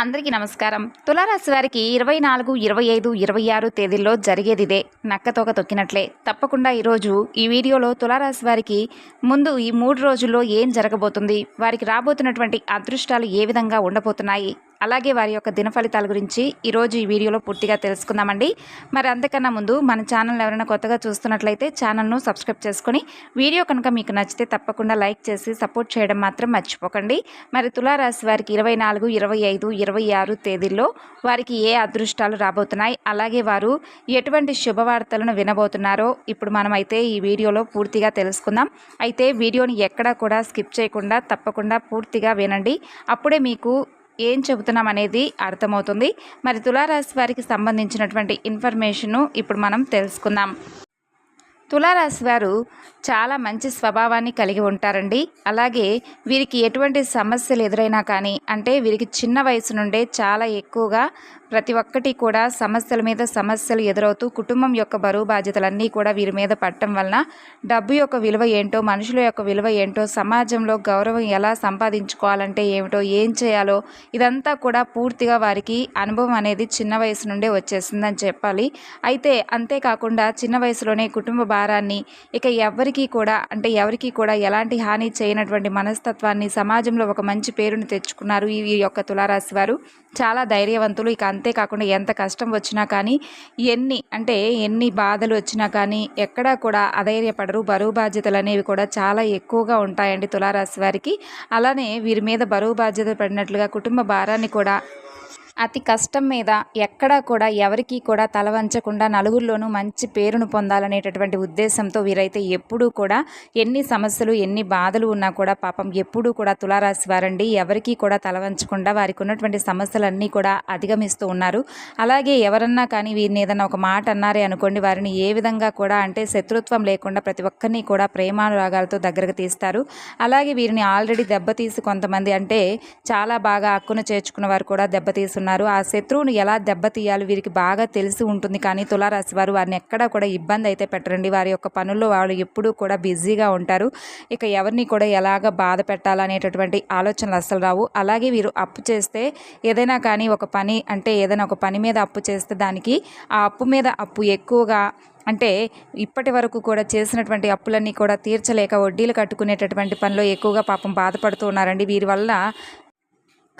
అందరికీ నమస్కారం. తులారాశి వారికి ఇరవై నాలుగు ఇరవై ఐదు ఇరవై ఆరు తేదీల్లో జరిగేది ఇదే. నక్కతోక తొక్కినట్లే. తప్పకుండా ఈరోజు ఈ వీడియోలో తులారాశి వారికి ముందు ఈ మూడు రోజుల్లో ఏం జరగబోతుంది? వారికి రాబోతున్నటువంటి అదృష్టాలు ఏ విధంగా ఉండబోతున్నాయి? అలాగే వారి యొక్క దిన ఫలితాల గురించి ఈరోజు ఈ వీడియోలో పూర్తిగా తెలుసుకుందామండి. మరి అంతకన్నా ముందు మన ఛానల్ ఎవరైనా కొత్తగా చూస్తున్నట్లయితే ఛానల్ను సబ్స్క్రైబ్ చేసుకొని వీడియో కనుక మీకు నచ్చితే తప్పకుండా లైక్ చేసి సపోర్ట్ చేయడం మాత్రం మర్చిపోకండి. మరి తులారాశి వారికి ఇరవై నాలుగు ఇరవై ఐదు ఇరవై ఆరు తేదీల్లో వారికి ఏ అదృష్టాలు రాబోతున్నాయి? అలాగే వారు ఎటువంటి శుభవార్తలను వినబోతున్నారో ఇప్పుడు మనమైతే ఈ వీడియోలో పూర్తిగా తెలుసుకుందాం. అయితే వీడియోని ఎక్కడా కూడా స్కిప్ చేయకుండా తప్పకుండా పూర్తిగా వినండి. అప్పుడే మీకు ఏం చెబుతున్నాం అనేది అర్థమవుతుంది. మరి తులారాశి వారికి సంబంధించినటువంటి ఇన్ఫర్మేషను ఇప్పుడు మనం తెలుసుకుందాం. తులారాశి వారు చాలా మంచి స్వభావాన్ని కలిగి ఉంటారండి. అలాగే వీరికి ఎటువంటి సమస్యలు ఎదురైనా కానీ అంటే వీరికి చిన్న వయసు నుండే చాలా ఎక్కువగా ప్రతి ఒక్కటి కూడా సమస్యల మీద సమస్యలు ఎదురవుతూ కుటుంబం యొక్క బరువు బాధ్యతలన్నీ కూడా వీరి మీద పట్టడం వలన డబ్బు యొక్క విలువ ఏంటో మనుషుల యొక్క విలువ ఏంటో సమాజంలో గౌరవం ఎలా సంపాదించుకోవాలంటే ఏమిటో ఏం చేయాలో ఇదంతా కూడా పూర్తిగా వారికి అనుభవం అనేది చిన్న వయసు నుండే వచ్చేసిందని చెప్పాలి. అయితే అంతేకాకుండా చిన్న వయసులోనే కుటుంబ భారాన్ని ఇక ఎవరికి కూడా అంటే ఎవరికి కూడా ఎలాంటి హాని చేయనటువంటి మనస్తత్వాన్ని సమాజంలో ఒక మంచి పేరును తెచ్చుకున్నారు ఈ యొక్క తులారాశి వారు. చాలా ధైర్యవంతులు. ఇక అంతేకాకుండా ఎంత కష్టం వచ్చినా కానీ ఎన్ని అంటే ఎన్ని బాధలు వచ్చినా కానీ ఎక్కడా కూడా అధైర్యపడరు. బరువు బాధ్యతలు అనేవి కూడా చాలా ఎక్కువగా ఉంటాయండి తులారాశి వారికి. అలానే వీరి మీద బరువు బాధ్యత పడినట్లుగా కుటుంబ భారాన్ని కూడా అతి కష్టం మీద ఎక్కడా కూడా ఎవరికి కూడా తలవంచకుండా నలుగురిలోనూ మంచి పేరును పొందాలనేటటువంటి ఉద్దేశంతో వీరైతే ఎప్పుడూ కూడా ఎన్ని సమస్యలు ఎన్ని బాధలు ఉన్నా కూడా పాపం ఎప్పుడూ కూడా తులారాశి వారండి. ఎవరికీ కూడా తలవంచకుండా వారికి ఉన్నటువంటి సమస్యలన్నీ కూడా అధిగమిస్తూ ఉన్నారు. అలాగే ఎవరన్నా కానీ వీరిని ఏదన్నా ఒక మాట అన్నారే అనుకోండి వారిని ఏ విధంగా కూడా అంటే శత్రుత్వం లేకుండా ప్రతి ఒక్కరిని కూడా ప్రేమానురాగాలతో దగ్గరకు తీస్తారు. అలాగే వీరిని ఆల్రెడీ దెబ్బతీసి కొంతమంది అంటే చాలా బాగా అక్కును చేర్చుకున్న వారు కూడా దెబ్బతీస్తున్నారు. ఉన్నారు. ఆ శత్రువును ఎలా దెబ్బతీయాలి వీరికి బాగా తెలిసి ఉంటుంది. కానీ తులారాశి వారు వారిని ఎక్కడా కూడా ఇబ్బంది అయితే పెట్టరండి. వారి యొక్క పనుల్లో వాళ్ళు ఎప్పుడూ కూడా బిజీగా ఉంటారు. ఇక ఎవరిని కూడా ఎలాగ బాధ పెట్టాలనేటటువంటి ఆలోచనలు అస్సలు రావు. అలాగే వీరు అప్పు చేస్తే ఏదైనా కానీ ఒక పని అంటే ఏదైనా ఒక పని మీద అప్పు చేస్తే దానికి ఆ అప్పు మీద అప్పు ఎక్కువగా అంటే ఇప్పటి వరకు కూడా చేసినటువంటి అప్పులన్నీ కూడా తీర్చలేక వడ్డీలు కట్టుకునేటటువంటి పనిలో ఎక్కువగా పాపం బాధపడుతూ ఉన్నారండి. వీరి వల్ల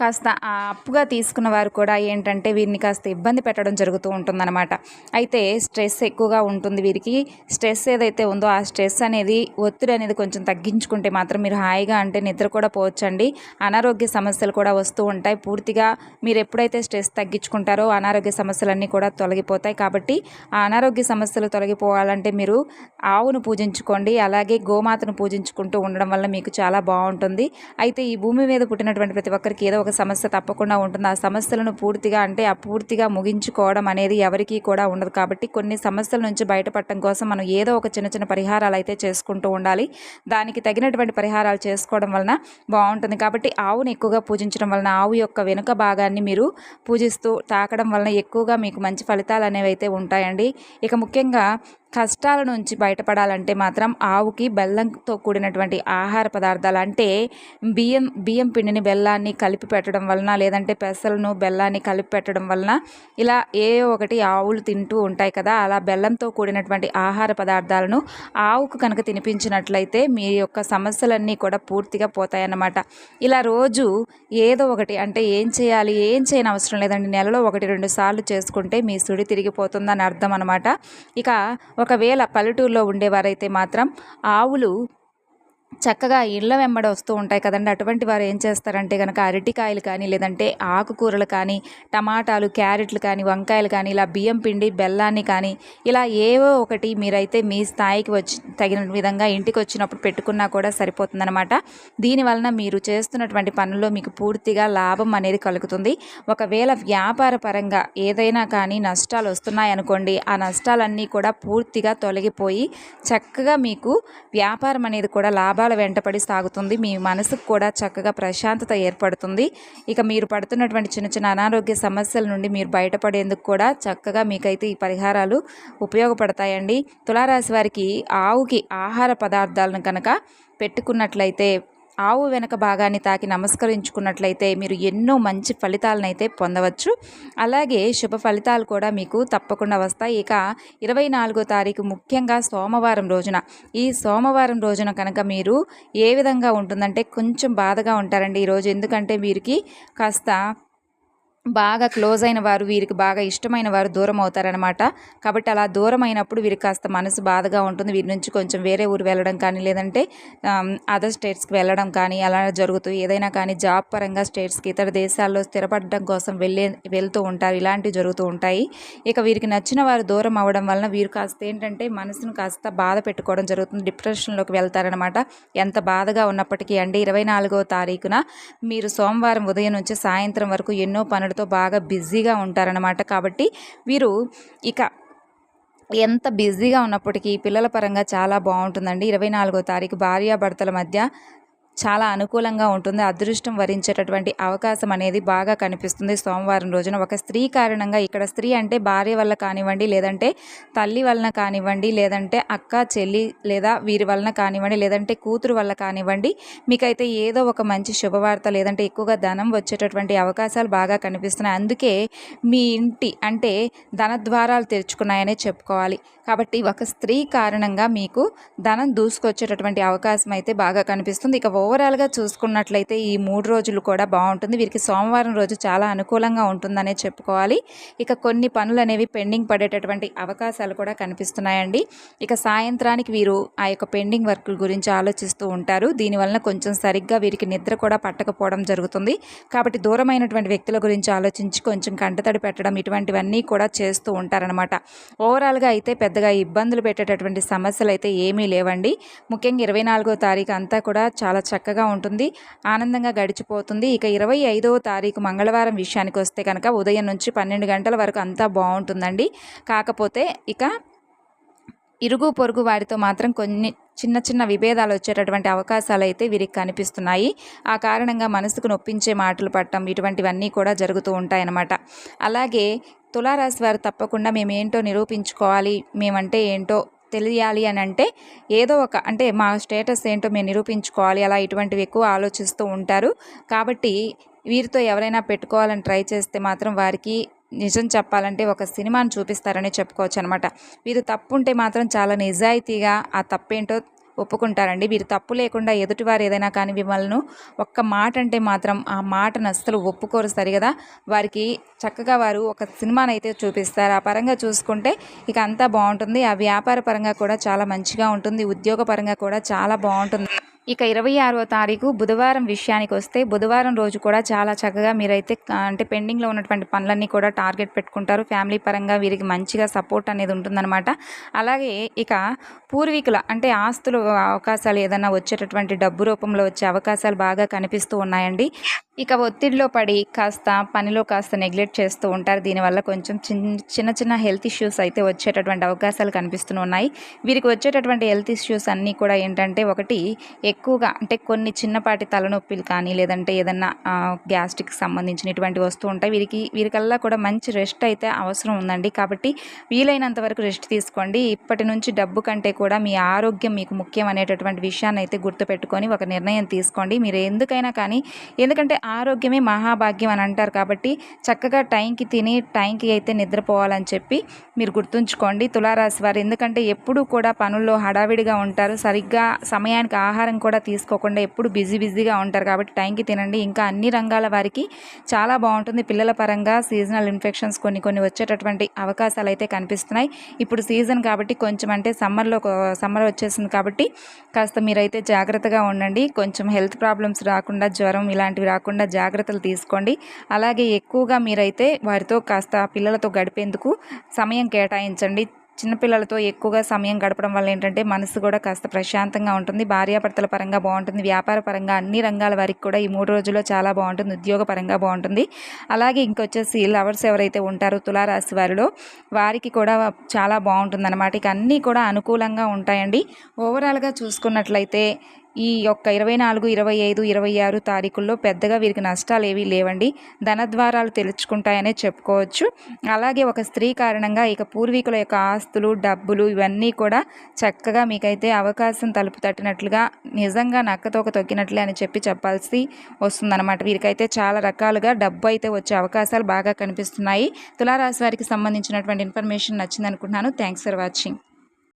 కాస్త ఆ అప్పుగా తీసుకున్న వారు కూడా ఏంటంటే వీరిని కాస్త ఇబ్బంది పెట్టడం జరుగుతూ ఉంటుందన్నమాట. అయితే స్ట్రెస్ ఎక్కువగా ఉంటుంది వీరికి. స్ట్రెస్ ఏదైతే ఉందో ఆ స్ట్రెస్ అనేది ఒత్తిడి అనేది కొంచెం తగ్గించుకుంటే మాత్రం మీరు హాయిగా అంటే నిద్ర కూడా పోవచ్చండి. అనారోగ్య సమస్యలు కూడా వస్తూ ఉంటాయి. పూర్తిగా మీరు ఎప్పుడైతే స్ట్రెస్ తగ్గించుకుంటారో అనారోగ్య సమస్యలన్నీ కూడా తొలగిపోతాయి. కాబట్టి ఆ అనారోగ్య సమస్యలు తొలగిపోవాలంటే మీరు ఆవును పూజించుకోండి. అలాగే గోమాతను పూజించుకుంటూ ఉండడం వల్ల మీకు చాలా బాగుంటుంది. అయితే ఈ భూమి మీద పుట్టినటువంటి ప్రతి ఒక్కరికి ఏదో ఒక సమస్య తప్పకుండా ఉంటుంది. ఆ సమస్యలను పూర్తిగా అంటే ఆ పూర్తిగా ముగించుకోవడం అనేది ఎవరికీ కూడా ఉండదు. కాబట్టి కొన్ని సమస్యల నుంచి బయటపడటం కోసం మనం ఏదో ఒక చిన్న చిన్న పరిహారాలు అయితే చేసుకుంటూ ఉండాలి. దానికి తగినటువంటి పరిహారాలు చేసుకోవడం వలన బాగుంటుంది. కాబట్టి ఆవుని ఎక్కువగా పూజించడం వలన ఆవు యొక్క వెనుక భాగాన్ని మీరు పూజిస్తూ తాకడం వలన ఎక్కువగా మీకు మంచి ఫలితాలు అనేవి అయితే ఉంటాయండి. ఇక ముఖ్యంగా కష్టాల నుంచి బయటపడాలంటే మాత్రం ఆవుకి బెల్లంతో కూడినటువంటి ఆహార పదార్థాలు అంటే బియ్యం బియ్యం పిండిని బెల్లాన్ని కలిపి పెట్టడం వలన లేదంటే పెసలను బెల్లాన్ని కలిపి పెట్టడం వలన ఇలా ఏ ఒకటి ఆవులు తింటూ ఉంటాయి కదా అలా బెల్లంతో కూడినటువంటి ఆహార పదార్థాలను ఆవుకు కనుక తినిపించినట్లయితే మీ యొక్క సమస్యలన్నీ కూడా పూర్తిగా పోతాయన్నమాట. ఇలా రోజు ఏదో ఒకటి అంటే ఏం చేయాలి ఏం చేయని అవసరం లేదండి. నెలలో ఒకటి రెండు సార్లు చేసుకుంటే మీ సుడి తిరిగిపోతుందని అర్థం అనమాట ఇక ఒకవేళ పల్లెటూరులో ఉండేవారైతే మాత్రం ఆవులు చక్కగా ఇళ్ళ వెంబడ వస్తూ ఉంటాయి కదండి. అటువంటి వారు ఏం చేస్తారంటే కనుక అరటికాయలు కానీ లేదంటే ఆకుకూరలు కానీ టమాటాలు క్యారెట్లు కానీ వంకాయలు కానీ ఇలా బియ్యం పిండి బెల్లాన్ని కానీ ఇలా ఏవో ఒకటి మీరైతే మీ స్థాయికి వచ్చి తగిన విధంగా ఇంటికి వచ్చినప్పుడు పెట్టుకున్నా కూడా సరిపోతుందన్నమాట. దీనివలన మీరు చేస్తున్నటువంటి పనుల్లో మీకు పూర్తిగా లాభం అనేది కలుగుతుంది. ఒకవేళ వ్యాపార పరంగా ఏదైనా కానీ నష్టాలు వస్తున్నాయనుకోండి ఆ నష్టాలన్నీ కూడా పూర్తిగా తొలగిపోయి చక్కగా మీకు వ్యాపారం అనేది కూడా లాభం లాభాల వెంటపడి సాగుతుంది. మీ మనసుకు కూడా చక్కగా ప్రశాంతత ఏర్పడుతుంది. ఇక మీరు పడుతున్నటువంటి చిన్న చిన్న అనారోగ్య సమస్యల నుండి మీరు బయటపడేందుకు కూడా చక్కగా మీకైతే ఈ పరిహారాలు ఉపయోగపడతాయండి. తులారాశి వారికి ఆవుకి ఆహార పదార్థాలను కనుక పెట్టుకున్నట్లయితే ఆవు వెనక భాగాన్ని తాకి నమస్కరించుకున్నట్లయితే మీరు ఎన్నో మంచి ఫలితాలనైతే పొందవచ్చు. అలాగే శుభ ఫలితాలు కూడా మీకు తప్పకుండా వస్తాయి. ఇక ఇరవై నాలుగో తారీఖు ముఖ్యంగా సోమవారం రోజున. ఈ సోమవారం రోజున కనుక మీరు ఏ విధంగా ఉంటుందంటే కొంచెం బాధగా ఉంటారండి ఈరోజు. ఎందుకంటే వీరికి కాస్త బాగా క్లోజ్ అయిన వారు వీరికి బాగా ఇష్టమైన వారు దూరం అవుతారనమాట కాబట్టి అలా దూరం అయినప్పుడు వీరికి కాస్త మనసు బాధగా ఉంటుంది. వీరి నుంచి కొంచెం వేరే ఊరు వెళ్ళడం కానీ లేదంటే అదర్ స్టేట్స్కి వెళ్ళడం కానీ అలా జరుగుతూ ఏదైనా కానీ జాబ్ పరంగా స్టేట్స్కి ఇతర దేశాల్లో స్థిరపడడం కోసం వెళ్ళే వెళ్తూ ఉంటారు. ఇలాంటివి జరుగుతూ ఉంటాయి. ఇక వీరికి నచ్చిన వారు దూరం అవ్వడం వలన వీరు కాస్త ఏంటంటే మనసును కాస్త బాధ పెట్టుకోవడం జరుగుతుంది. డిప్రెషన్లోకి వెళ్తారనమాట ఎంత బాధగా ఉన్నప్పటికీ అండి ఇరవై నాలుగో తారీఖున మీరు సోమవారం ఉదయం నుంచి సాయంత్రం వరకు ఎన్నో పనులు వాటితో బాగా బిజీగా ఉంటారనమాట కాబట్టి వీరు ఇక ఎంత బిజీగా ఉన్నప్పటికీ పిల్లల పరంగా చాలా బాగుంటుందండి. ఇరవై నాలుగో తారీఖు భార్యాభర్తల మధ్య చాలా అనుకూలంగా ఉంటుంది. అదృష్టం వరించేటటువంటి అవకాశం అనేది బాగా కనిపిస్తుంది. సోమవారం రోజున ఒక స్త్రీ కారణంగా ఇక్కడ స్త్రీ అంటే భార్య వల్ల కానివ్వండి లేదంటే తల్లి వలన కానివ్వండి లేదంటే అక్క చెల్లి లేదా వీరి వలన కానివ్వండి లేదంటే కూతురు వల్ల కానివ్వండి మీకైతే ఏదో ఒక మంచి శుభవార్త లేదంటే ఎక్కువగా ధనం వచ్చేటటువంటి అవకాశాలు బాగా కనిపిస్తున్నాయి. అందుకే మీ ఇంటి అంటే ధనద్వారాలు తెరుచుకున్నాయనే చెప్పుకోవాలి. కాబట్టి ఒక స్త్రీ కారణంగా మీకు ధనం దూసుకొచ్చేటటువంటి అవకాశం అయితే బాగా కనిపిస్తుంది. ఇక ఓ ఓవరాల్గా చూసుకున్నట్లయితే ఈ మూడు రోజులు కూడా బాగుంటుంది. వీరికి సోమవారం రోజు చాలా అనుకూలంగా ఉంటుందనే చెప్పుకోవాలి. ఇక కొన్ని పనులు అనేవి పెండింగ్ పడేటటువంటి అవకాశాలు కూడా కనిపిస్తున్నాయండి. ఇక సాయంత్రానికి వీరు ఆ యొక్క పెండింగ్ వర్క్ గురించి ఆలోచిస్తూ ఉంటారు. దీనివలన కొంచెం సరిగ్గా వీరికి నిద్ర కూడా పట్టకపోవడం జరుగుతుంది. కాబట్టి దూరమైనటువంటి వ్యక్తుల గురించి ఆలోచించి కొంచెం కంటతడి పెట్టడం ఇటువంటివన్నీ కూడా చేస్తూ ఉంటారనమాట ఓవరాల్గా అయితే పెద్దగా ఇబ్బందులు పెట్టేటటువంటి సమస్యలు అయితే ఏమీ లేవండి. ముఖ్యంగా ఇరవై నాలుగో తారీఖు అంతా కూడా చాలా చక్కగా చక్కగా ఉంటుంది. ఆనందంగా గడిచిపోతుంది. ఇక ఇరవై ఐదవ తారీఖు మంగళవారం విషయానికి వస్తే కనుక ఉదయం నుంచి పన్నెండు గంటల వరకు అంతా బాగుంటుందండి. కాకపోతే ఇక ఇరుగు పొరుగు వారితో మాత్రం కొన్ని చిన్న చిన్న విభేదాలు వచ్చేటటువంటి అవకాశాలు అయితే వీరికి కనిపిస్తున్నాయి. ఆ కారణంగా మనసుకు నొప్పించే మాటలు పట్టడం ఇటువంటివన్నీ కూడా జరుగుతూ ఉంటాయన్నమాట. అలాగే తులారాశి వారు తప్పకుండా మేము ఏంటో నిరూపించుకోవాలి. మేమంటే ఏంటో తెలియాలి అని అంటే ఏదో ఒక అంటే మా స్టేటస్ ఏంటో మేము నిరూపించుకోవాలి అలా ఇటువంటివి ఎక్కువ ఆలోచిస్తూ ఉంటారు. కాబట్టి వీరితో ఎవరైనా పెట్టుకోవాలని ట్రై చేస్తే మాత్రం వారికి నిజం చెప్పాలంటే ఒక సినిమాను చూపిస్తారని చెప్పుకోవచ్చు అనమాట వీరు తప్పు ఉంటే మాత్రం చాలా నిజాయితీగా ఆ తప్పేంటో ఒప్పుకుంటారండి. వీరు తప్పు లేకుండా ఎదుటివారు ఏదైనా కానీ మిమ్మల్ని ఒక్క మాట అంటే మాత్రం ఆ మాటను అస్సలు ఒప్పుకోరు సరిగదా? వారికి చక్కగా వారు ఒక సినిమాను అయితే చూపిస్తారు. ఆ పరంగా చూసుకుంటే ఇక అంతా బాగుంటుంది. ఆ వ్యాపార పరంగా కూడా చాలా మంచిగా ఉంటుంది. ఉద్యోగ పరంగా కూడా చాలా బాగుంటుంది. ఇక ఇరవై ఆరవ తారీఖు బుధవారం విషయానికి వస్తే బుధవారం రోజు కూడా చాలా చక్కగా మీరైతే అంటే పెండింగ్లో ఉన్నటువంటి పనులన్నీ కూడా టార్గెట్ పెట్టుకుంటారు. ఫ్యామిలీ పరంగా వీరికి మంచిగా సపోర్ట్ అనేది ఉంటుందన్నమాట. అలాగే ఇక పూర్వీకుల అంటే ఆస్తులు అవకాశాలు ఏదైనా వచ్చేటటువంటి డబ్బు రూపంలో వచ్చే అవకాశాలు బాగా కనిపిస్తూ ఉన్నాయండి. ఇక ఒత్తిడిలో పడి కాస్త పనిలో కాస్త నెగ్లెక్ట్ చేస్తూ ఉంటారు. దీనివల్ల కొంచెం చిన్న చిన్న హెల్త్ ఇష్యూస్ అయితే వచ్చేటటువంటి అవకాశాలు కనిపిస్తూ ఉన్నాయి. వీరికి వచ్చేటటువంటి హెల్త్ ఇష్యూస్ అన్నీ కూడా ఏంటంటే ఒకటి ఎక్కువగా అంటే కొన్ని చిన్నపాటి తలనొప్పిలు కానీ లేదంటే ఏదన్నా గ్యాస్ట్రిక్ సంబంధించినటువంటి వస్తూ ఉంటాయి. వీరికి వీరికల్లా కూడా మంచి రెస్ట్ అయితే అవసరం ఉందండి. కాబట్టి వీలైనంత వరకు రెస్ట్ తీసుకోండి. ఇప్పటి నుంచి డబ్బు కంటే కూడా మీ ఆరోగ్యం మీకు ముఖ్యం అనేటటువంటి విషయాన్ని అయితే గుర్తుపెట్టుకొని ఒక నిర్ణయం తీసుకోండి. మీరు ఎందుకైనా కానీ ఎందుకంటే ఆరోగ్యమే మహాభాగ్యం అని అంటారు కాబట్టి చక్కగా టైంకి తిని టైంకి అయితే నిద్రపోవాలని చెప్పి మీరు గుర్తుంచుకోండి తులారాశి వారు. ఎందుకంటే ఎప్పుడూ కూడా పనుల్లో హడావిడిగా ఉంటారు. సరిగ్గా సమయానికి ఆహారం కూడా తీసుకోకుండా ఎప్పుడు బిజీ బిజీగా ఉంటారు కాబట్టి టైంకి తినండి. ఇంకా అన్ని రంగాల వారికి చాలా బాగుంటుంది. పిల్లల పరంగా సీజనల్ ఇన్ఫెక్షన్స్ కొన్ని కొన్ని వచ్చేటటువంటి అవకాశాలు అయితే కనిపిస్తున్నాయి. ఇప్పుడు సీజన్ కాబట్టి కొంచెం అంటే సమ్మర్లో సమ్మర్ వచ్చేసింది కాబట్టి కాస్త మీరైతే జాగ్రత్తగా ఉండండి. కొంచెం హెల్త్ ప్రాబ్లమ్స్ రాకుండా జ్వరం ఇలాంటివి రాకుండా తప్పకుండా జాగ్రత్తలు తీసుకోండి. అలాగే ఎక్కువగా మీరైతే వారితో కాస్త పిల్లలతో గడిపేందుకు సమయం కేటాయించండి. చిన్నపిల్లలతో ఎక్కువగా సమయం గడపడం వల్ల ఏంటంటే మనసు కూడా కాస్త ప్రశాంతంగా ఉంటుంది. భార్యాభర్తల పరంగా బాగుంటుంది. వ్యాపార పరంగా అన్ని రంగాల వారికి కూడా ఈ మూడు రోజుల్లో చాలా బాగుంటుంది. ఉద్యోగ పరంగా బాగుంటుంది. అలాగే ఇంకొచ్చేసి లవర్స్ ఎవరైతే ఉంటారో తులారాశి వారిలో వారికి కూడా చాలా బాగుంటుంది అనమాట ఇక అన్నీ కూడా అనుకూలంగా ఉంటాయండి. ఓవరాల్గా చూసుకున్నట్లయితే ఈ యొక్క ఇరవై నాలుగు ఇరవై ఐదు ఇరవై ఆరు తారీఖుల్లో పెద్దగా వీరికి నష్టాలు ఏవీ లేవండి. ధనద్వారాలు తెలుచుకుంటాయనే చెప్పుకోవచ్చు. అలాగే ఒక స్త్రీ కారణంగా ఇక పూర్వీకుల యొక్క ఆస్తులు డబ్బులు ఇవన్నీ కూడా చక్కగా మీకైతే అవకాశం తలుపు తట్టినట్లుగా నిజంగా నక్కతోక తొక్కినట్లే అని చెప్పి చెప్పాల్సి వస్తుందన్నమాట. వీరికైతే చాలా రకాలుగా డబ్బు అయితే వచ్చే అవకాశాలు బాగా కనిపిస్తున్నాయి. తులారాశి వారికి సంబంధించినటువంటి ఇన్ఫర్మేషన్ నచ్చిందనుకుంటున్నాను. Thanks for watching.